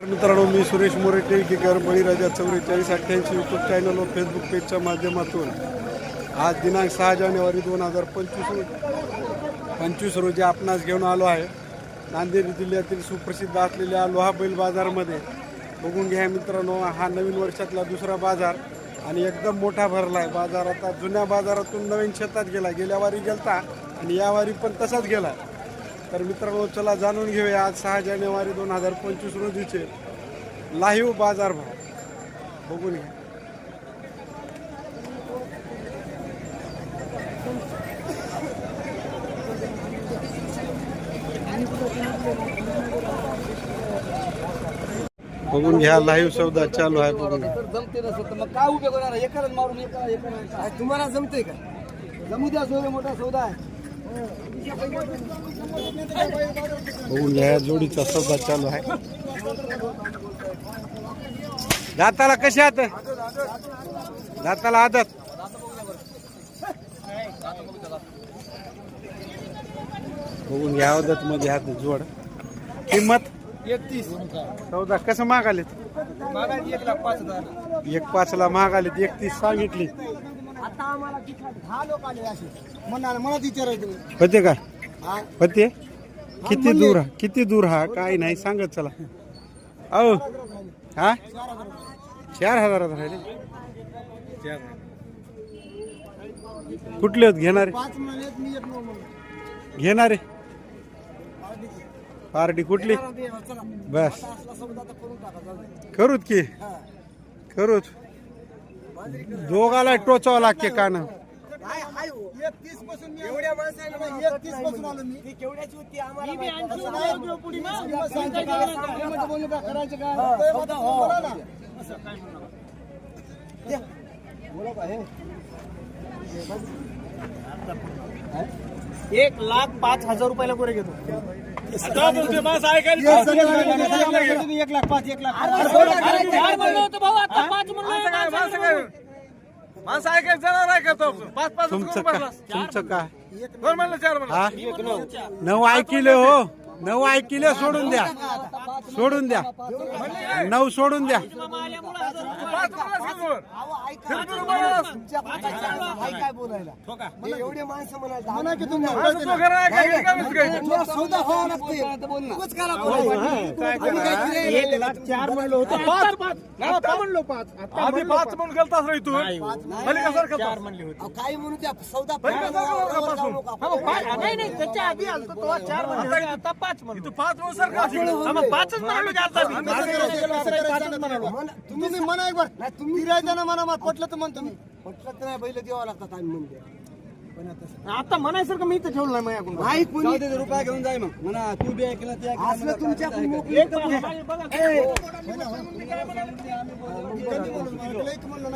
मित्रांनो मी सुरेश मोरे टेळकीकर बळीराजा चौवेचाळीस अठ्ठ्याऐंशी यूट्यूब चॅनल व फेसबुक पेजच्या माध्यमातून आज दिनांक सहा जानेवारी दोन हजार पंचवीस पंचवीस रोजी आपणास घेऊन आलो आहे. नांदेड जिल्ह्यातील सुप्रसिद्ध असलेल्या लोहा बैल बाजारमध्ये बघून घ्या मित्रांनो हा नवीन वर्षातला दुसरा बाजार आणि एकदम मोठा भरला आहे बाजार आता जुन्या बाजारातून नवीन शेतात गेला. गेल्या वारी गेलता आणि या वारी पण तसाच गेला. तर मित्रांनो चला जाणून घेऊया आज सहा जानेवारी दोन हजार पंचवीस रोजीचे लाईव्ह बाजारभाव बघून घ्या. बघून घ्या लाईव्ह सौदा चालू आहे बघून तर जमते नसत तर मग काय उपयोग होणार आहे? मारून एका तुम्हाला जमते का? जमू द्या सौदा मोठा सौदा आहे. बघून घ्या या जोडीचा सौदा चालू आहे. दाताला कशा आहात दाताला आदत. बघून घ्या आदत मध्ये हात जोड. किंमत? एकतीस. चौदा कसं मागालेत? एक पाच पाचला मागालेत एकतीस सांगितली. आता आम्हाला दहा लोक आले असे म्हणणार मला विचारायचं होते का? हा? होते किती दूर हा? किती दूर हा? काय नाही सांगत चला. अहो हा? चार हजारात राहिले. कुठले होत घेणारे? पाच महिन्यात मी एक नऊ म्हणून घेणारे? पार्टी कुठली? चला. बस. असला सौदा तर करून टाका जाऊ दे. करूत की? हा. करूत दोघाला टोचाव लगते कान एक लाख पाँच हज़ार रुपये एक लाख पाँच एक लाख माणसं ऐकायचं जनावर ऐकतो पाच पाच तुमचं का तुमचं का दोन म्हणलं चार म्हणलं हा. नऊ ऐकिले हो. नऊ ऐकिले सोडून द्या. सोडून द्या. नऊ सोडून द्या. काय हे एवढे माणसं की काय? आम्ही काय चार म्हणलं होतं पाच पाच आता म्हणलो पाच आधी पाच म्हणून गेलतास रे तू. कसं चार म्हणले होते. म्हणू द्या सौदा. हा, नाही नाही त्याच्या आधी आलतो चार म्हणले आता पाच पाच म्हणून सर का हा, मग पाचच म्हणालो की आता तुम्ही म्हणा एक बार. नाही तुम्ही राहायचं ना म्हणा मग पटलं तर म्हणतो मी पटलं तर नाही बैल द्यावं लागतात आम्ही म्हणते आता म्हणायसारखं मी इथं ठेवलं नाही माझ्याकडून नाही कोणी रुपया घेऊन जाय मग म्हणा तू बी ऐकलं ते असलं तुमच्या एक पाच-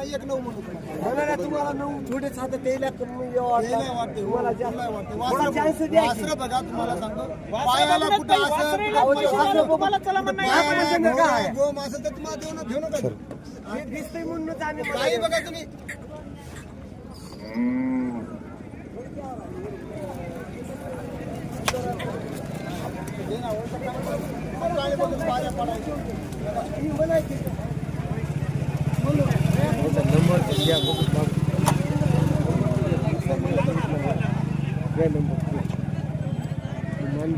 बघा, तुम्हाला नऊ थोडे साधं त्याला कमी तुम्हाला जास्त द्या की. बघा तुम्हाला सांगतो वासरं पायाला बघा, कुठं वासरं असं येणार, पैसे आले, तुम्हाला चला म्हणणं आहे. पायाला गोम- गोम असेल तर तुम्हाला देऊ ना घेऊ नका हे दिसतंय म्हणूनच आम्ही काही बघा तुम्ही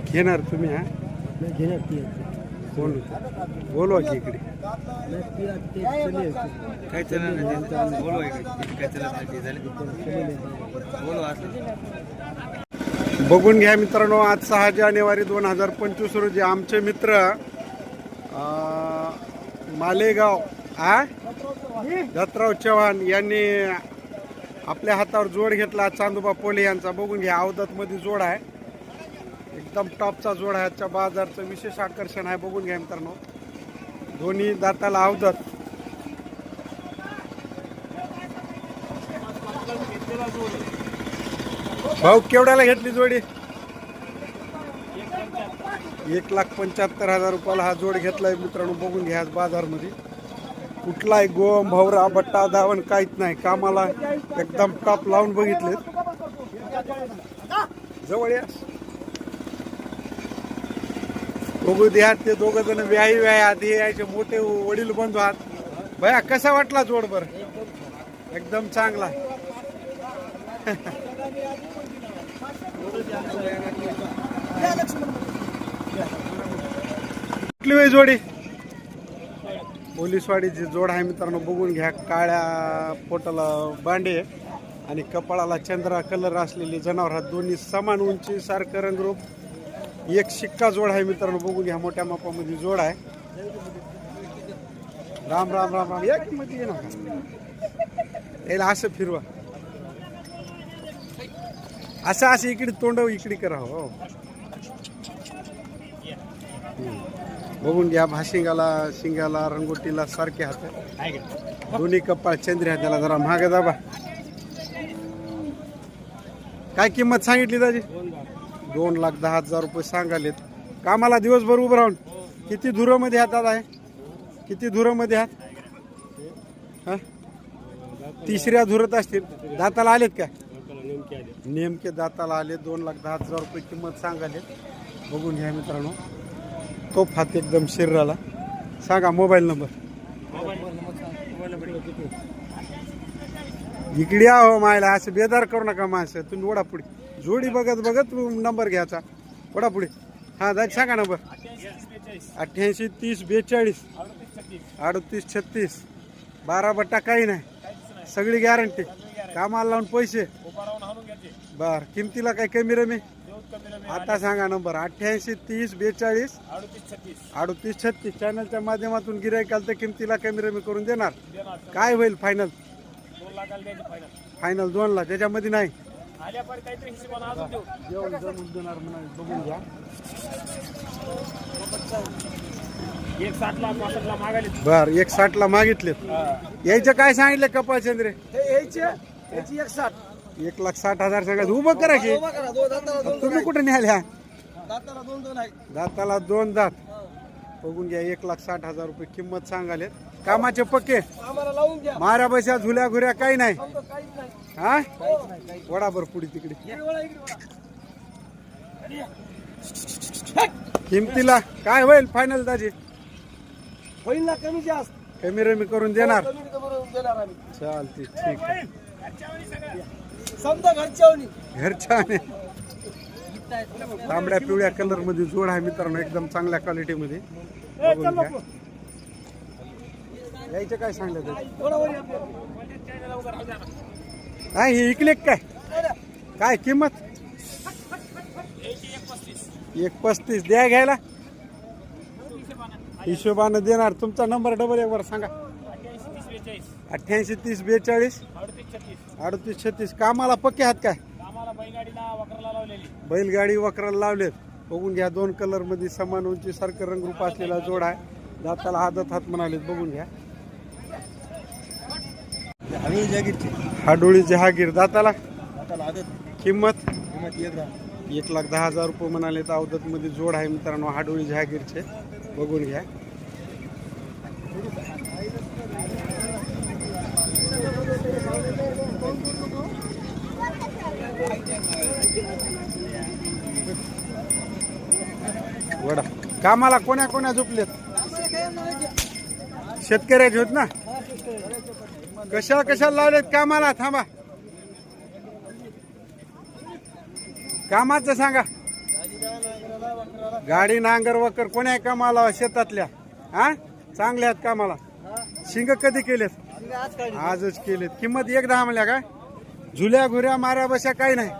घेणार तुम्ही हा कोण बोलवा की इकडे काय चालणार बोलवाय काय चालणार बोलवा असं बघून घ्या मित्रांनो आज सहा जानेवारी दोन हजार पंचवीस रोजी आमचे मित्र मालेगाव आ? दत्तराव चव्हाण यांनी आपल्या हातावर जोड घेतला. चांदोबा पोले यांचा बघून घ्या अवदतमध्ये जोड आहे. एकदम टॉपचा जोड आहे. आजच्या बाजारचं विशेष आकर्षण आहे. बघून घ्या मित्रांनो. दोन्ही दाताला अवदत भाऊ केवढ्याला घेतली जोडी? एक लाख पंच्याहत्तर हजार रुपयाला हा जोड घेतलाय मित्रांनो बघून घ्या आज बाजारमध्ये. कुठलाही गोम भवरा बट्टा धावण काहीच नाही. कामाला एकदम टॉप लावून बघितले जवळ या. बघू द्या ते दोघ जण व्याही व्याही आधी यायचे मोठे वडील बंधू आहात भया कसा वाटला जोड बर? एकदम चांगला. कुठली वेळ जोडी? पोलीसवाडीची जोड आहे मित्रांनो बघून घ्या. काळ्या पोटाला बांडे आणि कपाळाला चंद्रा कलर असलेले जनावर. दोन्ही समान उंची सारखं रंगरूप. एक शिक्का जोड आहे मित्रांनो बघून घ्या. मोठ्या मापामध्ये जोड आहे. राम राम राम राम. एक मध्ये ये ना याला असं फिरवा. असं असं इकडे तोंड इकडे करा हो. बघून घ्या भाशिंगाला शिंगाला रंगोटीला सारखे हात दोन्ही कपाळ चंद्री हात त्याला जरा महाग दाबा. काय किंमत सांगितली दाजी? दोन लाख दहा हजार रुपये सांगालेत. कामाला दिवसभर उभं राहून. किती धुरामध्ये हात दादा आहे किती धुरामध्ये हात? हा? तिसऱ्या धुरत असतील. दाताला आलेत का? नेमके दाताला आले दोन लाख दहा हजार रुपये किंमत सांगाले. बघून घ्या मित्रांनो. तो फात एकदम शरीराला. सांगा मोबाईल नंबर. इकडे या हो मायला असं बेदार करू नका माणसं तुम्ही ओढा पुढे. जोडी बघत बघत नंबर घ्यायचा. ओढा पुढे. हा दादा सांगा नंबर. अठ्ठ्याऐंशी तीस बेचाळीस. अडतीस छत्तीस. बारा बट्टा काही नाही. सगळी गॅरंटी कामाला लावून पैसे. बर किमतीला काय कमी रमी? आता सांगा नंबर अठ्ठ्याऐंशी तीस बेचाळीस अडतीस छत्तीस. चॅनलच्या माध्यमातून गिरायकाल तर किमतीला कमी रमी करून देणार. काय होईल फायनल फायनल दोन ला त्याच्यामध्ये नाही. जेवण जमून देणार म्हणाले, बघून घ्या. एक साठला पासष्टला मागायले बर एक साठ ला मागितले यायचं काय सांगितलं कपाळ चंद्रे? यायचे? एक साठ. एक लाख साठ हजार सांगायचं उभं करा की. उभा करा, दोन दाताला दोन तुम्ही कुठे न्याल्या दाताला दोन दोन आहे. दाताला दोन दात. बघून घ्या एक लाख साठ हजार रुपये किंमत सांगाले कामाचे पक्के. आम्हाला लावून द्या. माऱ्या बशा झुल्या घुऱ्या काही नाही. आमचं काहीच नाही. हा? काहीच नाही काहीच वडाभर पुढे तिकडे. नाही. इकडे वळा, इकडे वळा. किमतीला काय होईल फायनल दाजी? होईल ना कमी जास्त. कमी रमी करून देणार. कमी करून देणार आम्ही. चालते ठीक आहे. समजा घरच्यावणी. घरच्या तांबड्या पिवळ्या कलरमध्ये जोड आहे मित्रांनो एकदम चांगल्या क्वालिटी मध्ये. यायचं काय सांगलं? नाही हे इकले काय? काय किंमत? एक पस्तीस. द्या घ्यायला. हिशोबानं देणार. तुमचा नंबर डबल एक वर सांगा. अठ्ठ्याऐंशी तीस बेचाळीस. अडतीस छत्तीस. कामाला पक्के आहात काय? बैलगाडी वक्राला लावलेत. बघून घ्या दोन कलरमध्ये समान उंची सारखं रंगरूप असलेला जोड आहे. दाताला आदत हात म्हणालेत बघून घ्या. हवेळी जागीरची. हाडोळी जहागीर दाताला? आता आदत. किंमत? किंमत एक दहा एक लाख दहा हजार रुपये म्हणाले तर अवधत मध्ये जोड आहे मित्रांनो हाडोळी जहागीरचे बघून घ्या. कामाला कोण्या कोण्या झोपलेत? शेतकऱ्याचे होत ना? कशा कशाला लावलेत कामाला? थांबा. कामाचं सांगा. गाडी नांगर वकर कोण्या कामाला शेतातल्या? हा? चांगल्या आहेत कामाला. शिंग कधी केलेत? आजच केलेत. किंमत एकदा दहा का? झुल्या घुऱ्या माऱ्या बशा काही नाही.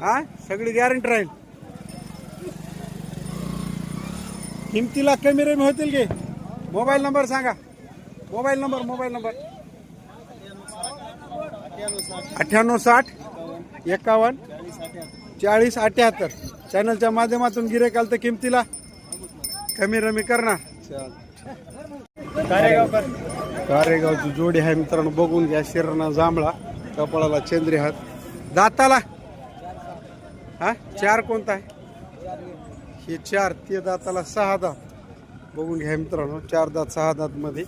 हा? सगळी गॅरंटी राहील. किमतीला कमी रेमी होतील की? मोबाईल नंबर सांगा. Mobile number mobile number. अठ्ठ्याण्णव साठ एकावन्न चाळीस अठ्याहत्तर. चॅनलच्या माध्यमातून गिरेकाल तर किमतीला कमी रमी करणार. कारेगावची जोडी आहे मित्रांनो बघून घ्या शिरणा जांभळा कपाळाला चंद्री हात. दाताला. हा? चार कोणता आहे? हे चार ते दाताला सहा दात. बघून घ्या मित्रांनो चार दात सहा दात मध्ये.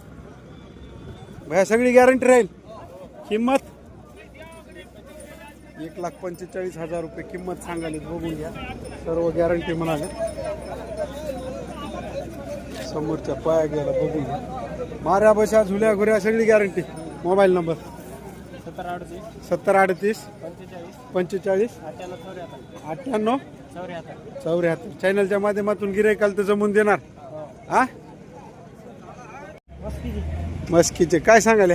भया सगळी गॅरंटी राहील. किंमत? एक लाख पंचेचाळीस हजार रुपये किंमत सांगाली बघून घ्या. सर्व गॅरंटी म्हणाले. समोरच्या पाया गेला बघून घ्या. माऱ्या बशा झुल्या घुऱ्या सगळी गॅरंटी मोबाईल नंबर? सत्तर अडतीस. सत्तर अडतीस. पंचेचाळीस. पंचेचाळीस. अठ्ठ्याण्णव. चौऱ्याहत्तर. चॅनलच्या माध्यमातून गिरायकाल तर जमून देणार. हा? मस्कीचे. काय सांगाले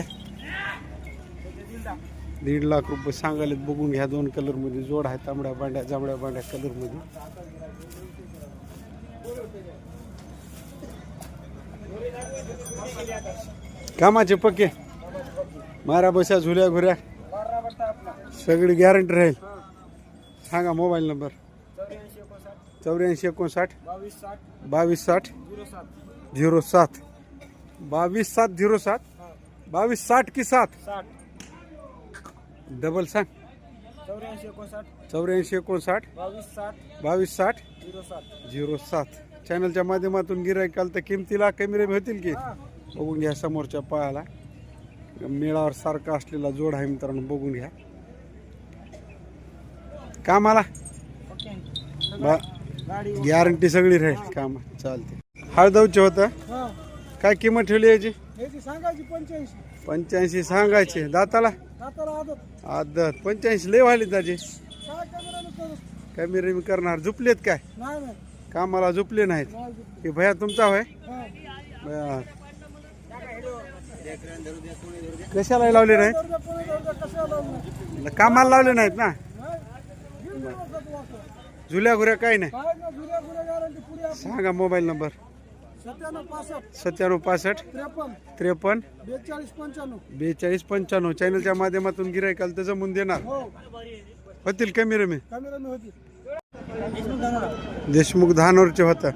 दीड लाख रुपये सांगाले बघून घ्या दोन कलरमध्ये. जोड आहे तांबड्या बांड्या जांभड्या बांड्या कलरमध्ये. कामाचे पक्के. मारा बशा झुल्या घुऱ्या. सगळी गॅरंटी राहील. सांगा मोबाईल नंबर चौऱ्याऐंशी एकोणसाठ बावीस साठ बावीस साठ झिरो सात. झिरो सात. बावीस सात झिरो सात. बावीस साठ की सात? साठ. डबल सांग. चौऱ्याऐंशी एकोणसाठ चौऱ्याऐंशी एकोणसाठ बावीस साठ बावीस साठ झिरो सात. झिरो सात. चॅनलच्या माध्यमातून गिरायकाल तर किमतीला कमी रेमी होतील की? बघून घ्या समोरच्या पायाला. मेळावर सारखा असलेला जोड आहे मित्रांनो बघून घ्या. कामाला? गॅरंटी सगळी राहील. काम चालते हळदवचे होतं? काय किंमत ठेवली याची? याची सांगायची पंच्याऐंशी. पंच्याऐंशी सांगायचे. दाताला? आदत. पंच्याऐंशी लय व्हायले त्याचे कमी रेमी करणार. झुपलेत काय? कामाला झुपले नाहीत. हे भया तुमचा होय. कशाला लावले नाहीत. कामाला लावले नाहीत ना? नाही. काही नाही. काय ना जुन्या गुन्हे गॅरंटी पुरी आपली. सांगा मोबाईल नंबर सत्त्याण्णव पासष्ट. सत्त्याण्णव पासष्ट. त्रेपन्न. त्रेपन्न. बेचाळीस पंच्याण्णव. बेचाळीस पंच्याण्णव. चॅनलच्या माध्यमातून गिरायकाल तर जमून देणार. हो. होतील कमी रमी होती. देशमुख धानोरचे होतं.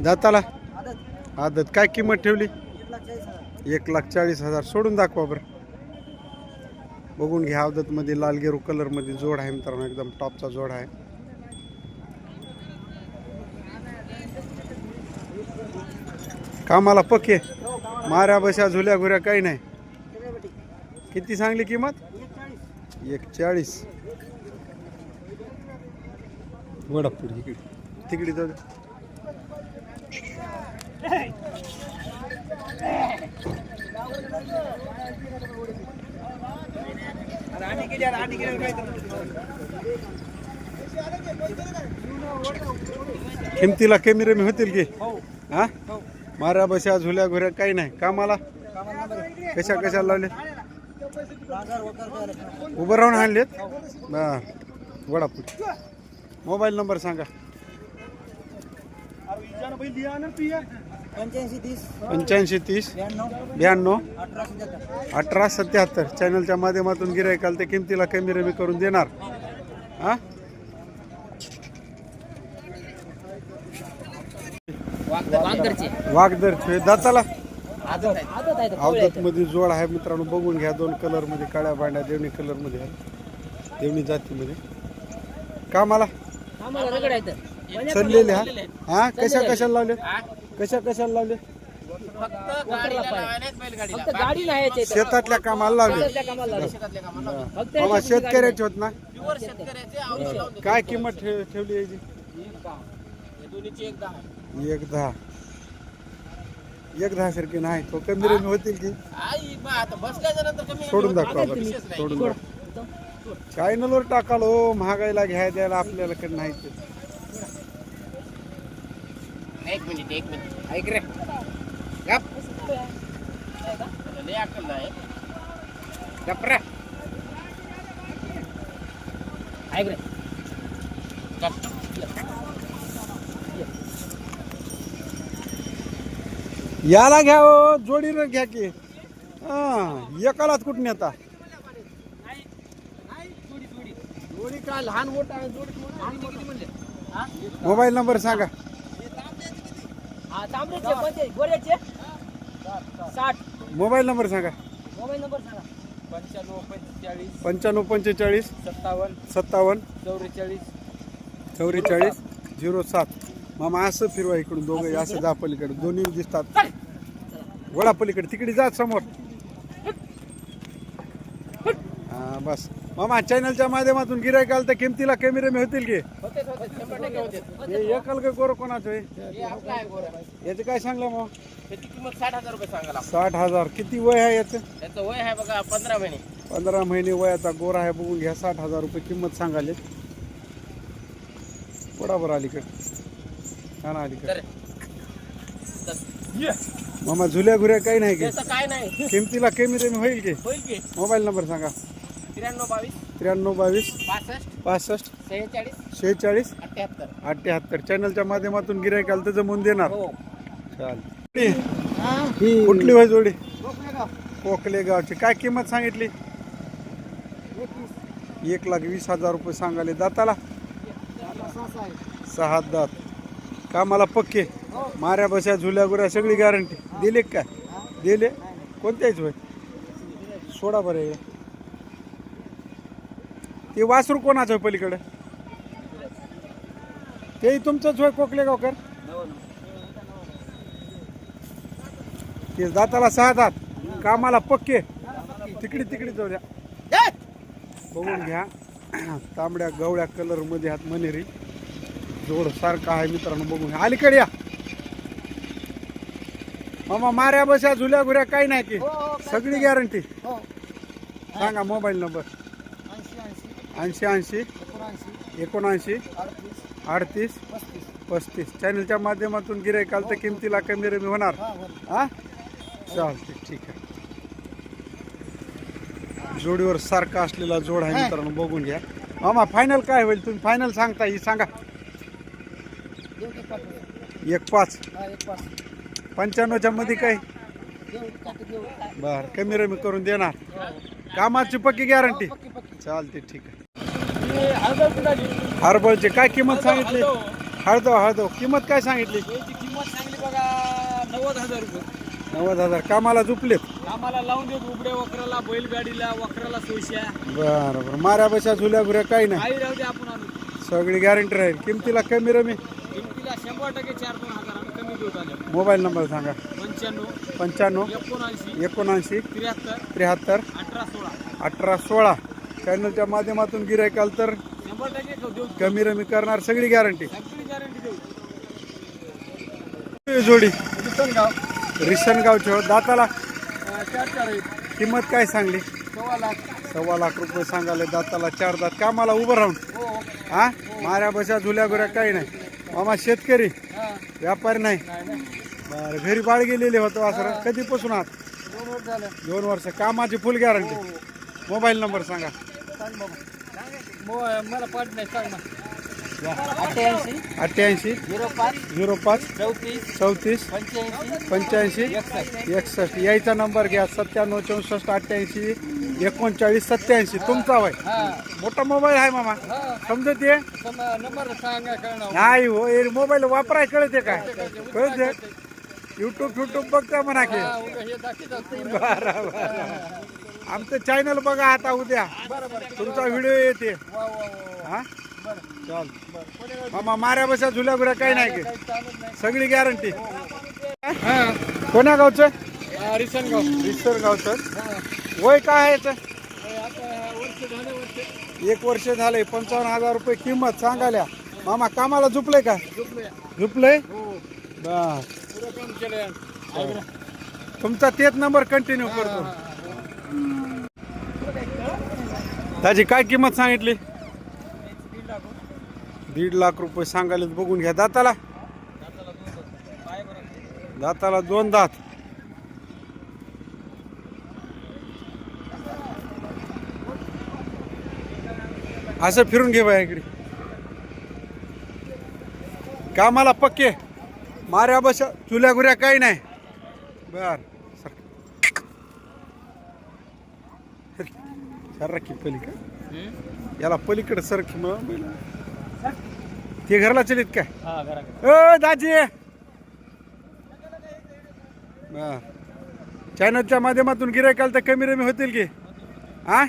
दाताला? आदत. काय किंमत ठेवली? एक लाख चाळीस हजार. सोडून दाखवा बरं. बघून घ्या अवदतमध्ये लाल गेरू कलरमध्ये जोड आहे मित्रांनो. एकदम टॉपचा जोड आहे. कामाला पक्के. माऱ्या बशा झुल्या घुऱ्या काही नाही. किती सांगली किंमत? एक चाळीस वडा पुढे इकडे. तिकडे जाऊ. किमतीला कमी रमी होतील की? हा? मारा बशा झुल्या घुऱ्या काही नाही. कामाला? कशा कशा लावले? उभं राहून आणलेत? बर वडापूर. मोबाईल नंबर सांगा. पंच्याऐंशी तीस. पंच्याऐंशी तीस ब्याण्णव. अठरा सत्याहत्तर. अठरा सत्याहत्तर चॅनलच्या माध्यमातून गिरायकाल ते किमतीला कमी रमी करून देणार. हा? वाघदर. दाताला? अवधत मध्ये जोड आहे मित्रांनो. बघून घ्या. दोन कलरमध्ये काळ्या बांड्या देवणी कलरमध्ये आहे देवणी जातीमध्ये. कामाला? चाललेले हा? हा? कशा कशाला लावले? कशा कशाला लावले? फक्त गाडी नाही याच्या इथं. शेतातल्या कामाला लावले. शेतातल्या कामाला लावली. फक्त बाबा शेतकऱ्याचे होत ना? प्युअर शेतकऱ्याचे औषध लावून देतो. काय किंमत ठेव- ठेवली याची? हे दोन्हीची एक दहा. आहे. एक दहा एक दहा सारखी नाही तो कमी रमी होतील की. आई बा, आता बसल्याच्या नंतर कमी सोडून. दाखवा. नाही. सोडून दाखवा. काय नलोर टाकाल हो महागाईला घ्याय द्यायला आपल्याला कडे नाही ते. एक मिनिट एक मिनिट. ऐक रे. गप. लय अक्कल नाही गप रे. ऐक रे. गप. याला घ्या हो जोडीनं घ्या की. हा एकालाच म्हणले? हा? मोबाईल नंबर सांगा. हा मोबाईल नंबर सांगा. मोबाईल नंबर सांगा. पंच्याण्णव पंचेचाळीस. पंच्याण्णव पंचेचाळीस. सत्तावन्न. सत्तावन्न. चौवेचाळीस चौवेचाळीस झिरो सात. मामा असं फिरवा इकडून दोघं असं जा पलीकडे. दोन्ही दिसतात. वडा पलीकडे तिकडे जा समोर. हा बस. मामा चॅनलच्या माध्यमातून गिरायक आलं तर किमतीला कमी रमी होतील की हे एकल का गोर कोणाचं आहे. याचं काय सांगलं मग त्याची किंमत साठ हजार रुपये सांगायला साठ हजार. किती वय आहे याचं? त्याचं वय आहे बघा पंधरा महिने. पंधरा महिने वयाचा गोर आहे बघून घ्या. साठ हजार रुपये किंमत सांगाले बरोबर अलीकडे. हा ना मामा झुल्या घुऱ्या काही नाही की? त्याचं काय नाही. किमतीला कमी रमी होईल की? होईल की. मोबाईल नंबर सांगा. त्र्याण्णव बावीस. त्र्याण्णव बावीस. पासष्ट. पासष्ट. सेहेचाळीस शेहेचाळीस. अठ्ठ्याहत्तर. अठ्ठ्याहत्तर. चॅनलच्या माध्यमातून गिरायक आलं तर जमून देणार. हो. चाल. कुठली होय जोडी? कोकले गावची. काय किंमत सांगितली? एक लाख वीस हजार रुपये सांगाले दाताला? सहा दात. कामाला पक्के. माऱ्या बस्या झुल्या गुऱ्या सगळी गॅरंटी दिले का? काय दिले. कोणत्याच होय? सोडा बरं. ते वासरू कोणाचं होय पलीकडे? तेही तुमचंच होय कोकले गावकर ते दाताला सहा दात कामाला पक्के. तिकडे तिकडे जाऊ द्या. बघून घ्या. तांबड्या गवळ्या कलरमध्ये हात मनेरी जोड सारखा आहे मित्रांनो बघून घ्या. अलीकडे या. मामा माऱ्या बस्या झुल्या घुऱ्या काही नाही की. सगळी गॅरंटी सांगा मोबाईल नंबर ऐंशी ऐंशी. एकोणऐंशी. अडतीस. पस्तीस. चॅनलच्या माध्यमातून गिरायक आलं तर किमतीला कमी रमी होणार. हा चालते ठीक आहे. जोडीवर सारखा असलेला जोड आहे मित्रांनो बघून घ्या. मामा फायनल काय होईल? तुम्ही फायनल सांगता ही सांगा. एक पाच. पंच्याण्णवच्या मध्ये काय? बर कमी रमी करून देणार. कामाची पक्की गॅरंटी चालते ठीक आहे. हरबळची काय किंमत सांगितली? हळदो हळदो किंमत काय सांगितली? किंमत सांगली बघा नव्वद हजार रुपये. नव्वद हजार. कामाला झुपलेत? आम्हाला लावून देत उघड्या वखराला बैलगाडीला वखराला बरं बरं. माऱ्या बशा झुल्या घुऱ्या काही नाही. काही राहू दे आपण आणू सगळी गॅरंटी राहील. किमतीला कमी रमी? टक्के चार दोन हजारानं कमी देऊ आले. मोबाईल नंबर सांगा. पंच्याण्णव पंच्याण्णव एकोणऐंशी एकोणऐंशी त्र्याहत्तर त्र्याहत्तर अठरा सोळा. अठरा सोळा. चॅनलच्या माध्यमातून गिरायक आलं तर शंभर टक्के देऊ. कमी रमी करणार सगळी गॅरंटी. सगळी गॅरंटी देऊ. जोडी. रिसनगावचे हो. दाताला चार चार आहेत. किंमत काय सांगली? सव्वा लाख. सव्वा लाख रुपये सांगाले दाताला चार दात. कामाला उभं राहून. हो हा. माऱ्या बशा झुल्या गुऱ्या काही नाही. मामा शेतकरी. हा. व्यापारी नाही. बरं घरी बाळ गेलेले होतो असं कधीपासून आहात? दोन वर्ष झालं. दोन वर्ष. कामाची फुल गॅरंटी मोबाईल नंबर सांगा. मला अठ्ठ्याऐंशी. अठ्ठ्याऐंशी. झिरो पाच. झिरो पाच. चौतीस. चौतीस. पंच्याऐंशी. पंच्याऐंशी. एकसष्ट. यायचा नंबर घ्या. सत्त्याण्णव चौसष्ट अठ्ठ्याऐंशी. एकोणचाळीस सत्याऐंशी तुमचा वय? हा. मोठा मोबाईल आहे मामा. हा. समजत ये नंबर सांगा नाही हो हे मोबाईल वापराय कळते काय? कळते युट्यूब फ्युट्यूब बघता म्हणा की. हा, हे. बरं बरं. आमचं चॅनल बघा आता उद्या. तुमचा व्हिडिओ येते. हा? चाल मामा माऱ्या बसा झुल्या गुऱ्या काही नाही की. सगळी गॅरंटी कोण्या गावचं? हा, रिसनगाव. रिसर गावचं वय काय आहे याचं? हे एक वर्ष झाले पंचावन्न हजार रुपये किंमत सांगाल्या मामा कामाला झुपले का? झोपले हो. केलं तुमचा तेच नंबर कंटिन्यू करतो. त्याची काय किंमत सांगितली? दीड लाख रुपये. सांगायला बघून घ्या. दाताला? दाताला दोन दात. असं फिरून घे बाया इकडे. कामाला पक्के. माऱ्या बशा चुल्या गुऱ्या काही नाही. बर सर. सर की पलीकडे. याला पलीकडे सर की मग ते घरला चलित काय? हा दाजी. बर. चॅनलच्या माध्यमातून गिरायक आलं तर कमी रमी होतील की? हा?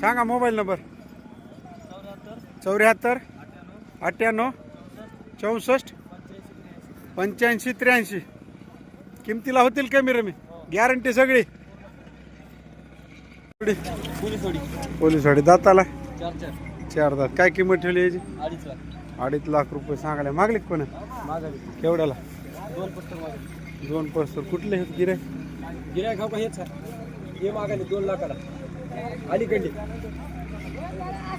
सांगा मोबाईल नंबर. चौऱ्याहत्तर अठ्ठ्याण्णव चौसष्ट पंच्याऐंशी त्र्याऐंशी. किमतीला होतील कमी रमी? गॅरंटी सगळी. पोलीस वाडी दाताला? चार दात. काय किंमत ठेवली याची? अडीच लाख रुपये सांगायला. मागले कोण? केवढ्याला? दोन दोन पस्तर कुठले आहेत गिरे गिरायक हेच हे मागायला दोन लाखाला. अलीकडली.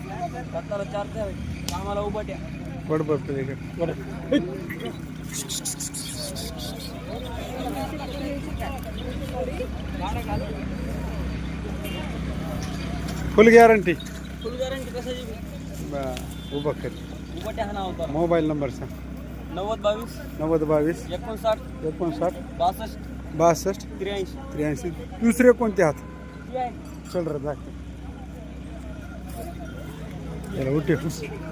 स्वतःला चार द्यावे कामाला उभा ट्या बडबर पलीकडे फुल गॅरंटी फुल गॅरंटी कशाची उभं कर. उभा हा नाव होता मोबाईल नंबर सांग. नव्वद बावीस. नव्वद बावीस. एकोणसाठ. एकोणसाठ. बासष्ट. बासष्ट. त्र्याऐंशी. त्र्याऐंशी. दुसरे कोणते हात? चल रे याला उठे.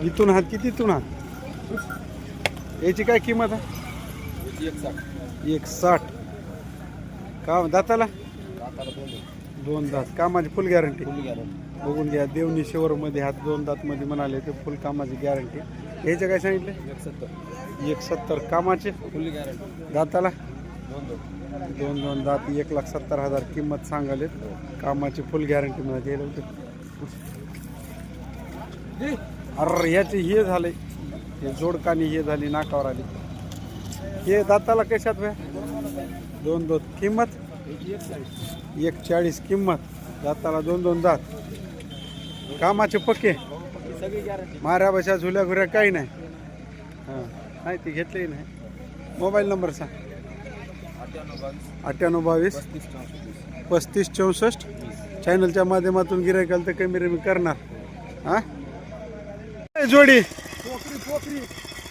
इथून आहात किती इथून आहात याची काय किंमत आहे? एक साठ. एक साठ का हो? दाताला? दोन दात. कामाची फुल गॅरंटी फुल गॅरंटी बघून घ्या. देवणी शेवरमध्ये हात दोन दात मध्ये म्हणाले ते फुल कामाची गॅरंटी याचे काय सांगितले? एक सत्तर. एक सत्तर कामाचे? फुल गॅरंटी दाताला? दोन दोन दात. एक लाख सत्तर हजार किंमत सांगाले कामाची फुल गॅरंटी मध्ये गेलं होतं अरे ह्याचे हे झाले. हे जोडकानी हे झाली नाकावर आली. हे दाताला कशात भ्या दोन दोन किंमत? एक चाळीस किंमत. दाताला दोन दोन दात. कामाचे पक्के. माऱ्या बशा झुल्या घुऱ्या काही नाही. हां नाही ती घेतली नाही. मोबाईल नंबर सांग. अठ्ठ्याण्णव बावीस. पस्तीस चौसष्ट. चॅनलच्या माध्यमातून गिरायकाल तर कमी रमी करणार. हा? ए, जोडी.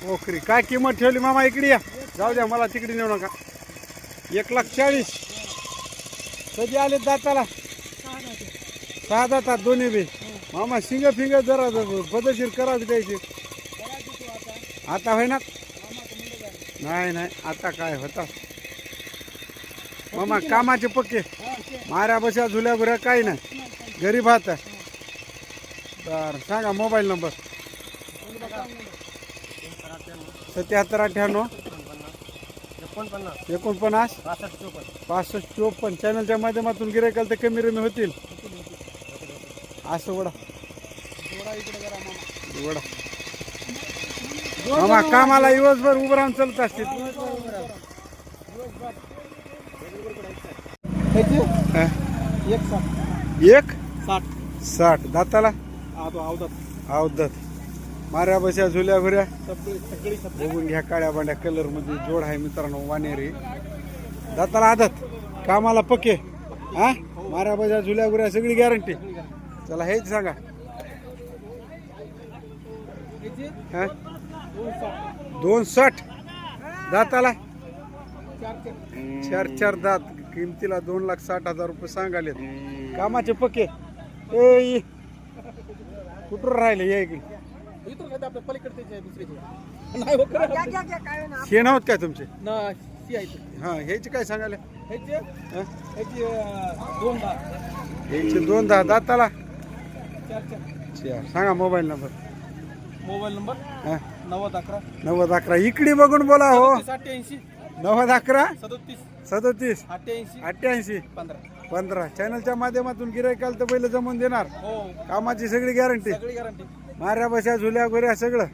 पोखरी काय किंमत ठेवली मामा? इकडे या. जाऊ द्या मला तिकडे नेऊ नका. एक लाख चाळीस. कधी आले दाताला. सहा दातात दोन्ही बी. मामा शिंग फिंग जरा पद्धतशीर करावं द्यायची. आता होय ना? नाही नाही. आता काय होता? मामा कामाचे पक्के. माऱ्या बशा झुल्या गुऱ्या काही नाही. गरीब हात आहे तर सांगा मोबाईल नंबर. सत्याहत्तर अठ्ठ्याण्णव. एकोणपन्नास. एकोणपन्नास. पासष्ट चौपन्न. पासष्ट चोपन्न. चॅनलच्या माध्यमातून गिरायकाल तर कमी रमी होतील. असं वडा. वडा. मामा कामाला दिवसभर उभं राहून चालत असतील? एक साठ. एक? साठ. साठ. दाताला? अवदत माऱ्या बशा झुल्या घुऱ्या बघून घ्या काळ्या बांड्या कलरमध्ये जोड आहे मित्रांनो वानेरी. दाताला आदत कामाला पक्के हा? माऱ्या बशा झुल्या घुऱ्या सगळी गॅरंटी चला हेच सांगा. हा? दोन साठ दाताला? चार चार दात. किमतीला दोन लाख साठ हजार रुपये सांगालेत. कामाचे पक्के ए ये. कुठून राहिले ये इथून आपल्या नाही हो खरं. हे काय तुमचे? ना ती आहे ती. हा ह्याचे काय सांगाले ह्याची? ह्याची अं, दोन दहा ह्याचे दोन दहा दाताला चार चार. चार. सांगा मोबाईल नंबर. Mobile number? हा? नव्वद अकरा. नव्वद अकरा. इकडे बघून बोला हो. सदोतीस अठ्ठ्याऐंशी. नव्वद अकरा? सदोतीस. सदोतीस? अठ्ठ्याऐंशी. अठ्ठ्याऐंशी? पंधरा. पंधरा. चॅनलच्या माध्यमातून गिरायकाल तर पहिलं जमून देणार. हो. कामाची सगळी गॅरंटी सगळी गॅरंटी मारा बशा झुल्या वगैरे सगळं.